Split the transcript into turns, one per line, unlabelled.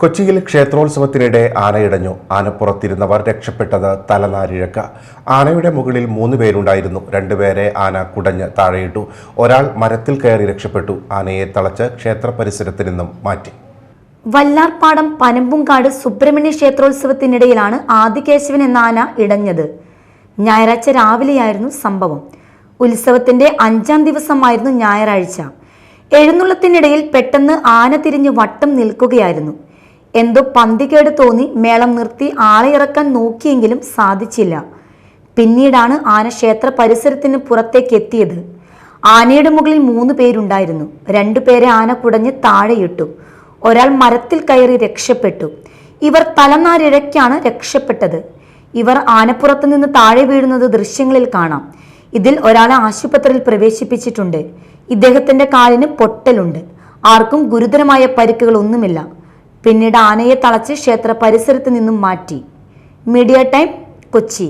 കൊച്ചിയിൽ ക്ഷേത്രോത്സവത്തിനിടെ ആനയിടഞ്ഞു. ആനപ്പുറത്തിരുന്നവർ രക്ഷപ്പെട്ടത് തലനാരിഴക്ക. ആനയുടെ മുകളിൽ മൂന്ന് പേരുണ്ടായിരുന്നു. രണ്ടുപേരെ ആന കുടഞ്ഞ് താഴെയിട്ടു. ഒരാൾ മരത്തിൽ കയറി രക്ഷപ്പെട്ടു. ആനയെ തളച്ച് ക്ഷേത്ര പരിസരത്ത് നിന്നും മാറ്റി.
വല്ലാർപാടം പനമ്പുംകാട് സുബ്രഹ്മണ്യ ക്ഷേത്രോത്സവത്തിനിടയിലാണ് ആദികേശവൻ എന്ന ആന ഇടഞ്ഞത്. ഞായറാഴ്ച രാവിലെയായിരുന്നു സംഭവം. ഉത്സവത്തിന്റെ അഞ്ചാം ദിവസമായിരുന്നു ഞായറാഴ്ച. എഴുന്നള്ളത്തിനിടയിൽ പെട്ടെന്ന് ആന തിരിഞ്ഞ് വട്ടം നിൽക്കുകയായിരുന്നു. എന്തോ പന്തികേട് തോന്നി മേളം നിർത്തി ആളെ ഇറക്കാൻ നോക്കിയെങ്കിലും സാധിച്ചില്ല. പിന്നീടാണ് ആന ക്ഷേത്ര പരിസരത്തിന് പുറത്തേക്ക് എത്തിയത്. ആനയുടെ മുകളിൽ മൂന്ന് പേരുണ്ടായിരുന്നു. രണ്ടു പേരെ ആന കുടഞ്ഞ് താഴെയിട്ടു. ഒരാൾ മരത്തിൽ കയറി രക്ഷപ്പെട്ടു. ഇവർ തലനാരിഴയ്ക്കാണ് രക്ഷപ്പെട്ടത്. ഇവർ ആനപ്പുറത്ത് നിന്ന് താഴെ വീഴുന്നത് ദൃശ്യങ്ങളിൽ കാണാം. ഇതിൽ ഒരാളെ ആശുപത്രിയിൽ പ്രവേശിപ്പിച്ചിട്ടുണ്ട്. ഇദ്ദേഹത്തിന്റെ കാലിന് പൊട്ടലുണ്ട്. ആർക്കും ഗുരുതരമായ പരിക്കുകൾ ഒന്നുമില്ല പിന്നീട് ആനയെ തളച്ച് ക്ഷേത്ര പരിസരത്ത് നിന്നും മാറ്റി. Media time Kochi.